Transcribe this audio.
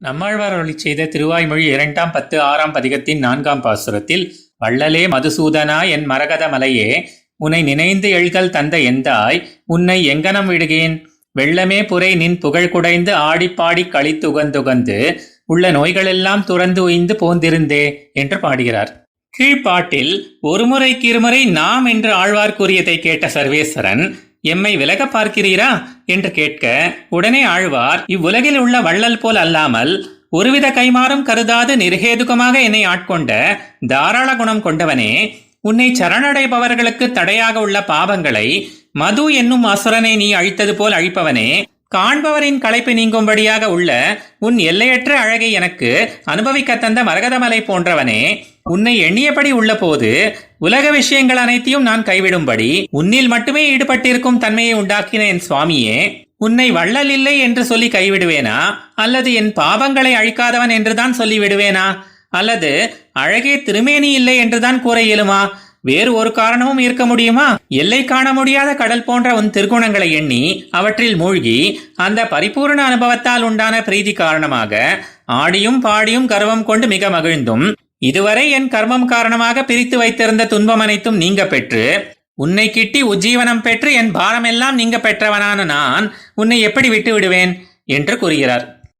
நம்மாழ்வார் அருளி செய்த திருவாய்மொழி இரண்டாம் பத்து ஆறாம் பதிகத்தின் நான்காம் பாசுரத்தில் வள்ளலே மதுசூதனா என் மரகத மலையே உன்னை நினைந்து எழுகல் தந்த எந்தாய் உன்னை எங்கனம் விடுகேன்? வெள்ளமே புரை நின் புகழ் குடைந்து ஆடிப்பாடி களித்துகந்துகந்து உள்ள நோய்களெல்லாம் துறந்து உய்ந்து போந்திருந்தே என்று பாடுகிறார். கீழ்ப்பாட்டில் ஒருமுறைக்கு இருமுறை நாம் என்று ஆழ்வார் கூறியதை கேட்ட சர்வேஸ்வரன் எம்மை விலக பார்க்கிறீரா? என்று கேட்க உடனே ஆழ்வார் இவ்வுலகில் உள்ள வள்ளல் போல் அல்லாமல் ஒருவித கைமாறும் கருதாது நிர்ஹேதுகமாக என்னை ஆட்கொண்ட தாராள குணம் கொண்டவனே உன்னை சரணடைபவர்களுக்கு தடையாக உள்ள பாவங்களை மது என்னும் அசுரனை நீ அழித்தது போல் அழிப்பவனே காண்பவரின் களைப்பு நீங்கும்படியாக உள்ள உன் எல்லையற்ற அழகை எனக்கு அனுபவிக்க தந்த மரகதமலை போன்றவனே உன்னை எண்ணியபடி உள்ளபோது உலக விஷயங்கள் அனைத்தையும் நான் கைவிடும்படி உன்னில் மட்டுமே ஈடுபட்டிருக்கும் தன்மையை உண்டாக்கின என் சுவாமியே உன்னை வள்ளல் இல்லை என்று சொல்லி கைவிடுவேனா? அல்லது என் பாவங்களை அழிக்காதவன் என்றுதான் சொல்லி விடுவேனா? அல்லது அழகே திருமேனி இல்லை என்றுதான் கூற இயலுமா? வேறு ஒரு காரணமும் இருக்க முடியுமா? எல்லை காண முடியாத கடல் போன்ற உன் திருக்குணங்களை எண்ணி அவற்றில் மூழ்கி அந்த பரிபூர்ண அனுபவத்தால் உண்டான பிரீதி காரணமாக ஆடியும் பாடியும் கர்வம் கொண்டு மிக மகிழ்ந்தும் இதுவரை என் கர்மம் காரணமாக பிரித்து வைத்திருந்த துன்பம் அனைத்தும் நீங்க பெற்று உன்னை கிட்டி உஜ்ஜீவனம் பெற்று என் பாரமெல்லாம் நீங்க பெற்றவனான நான் உன்னை எப்படி விட்டு விடுவேன்? என்று கூறுகிறார்.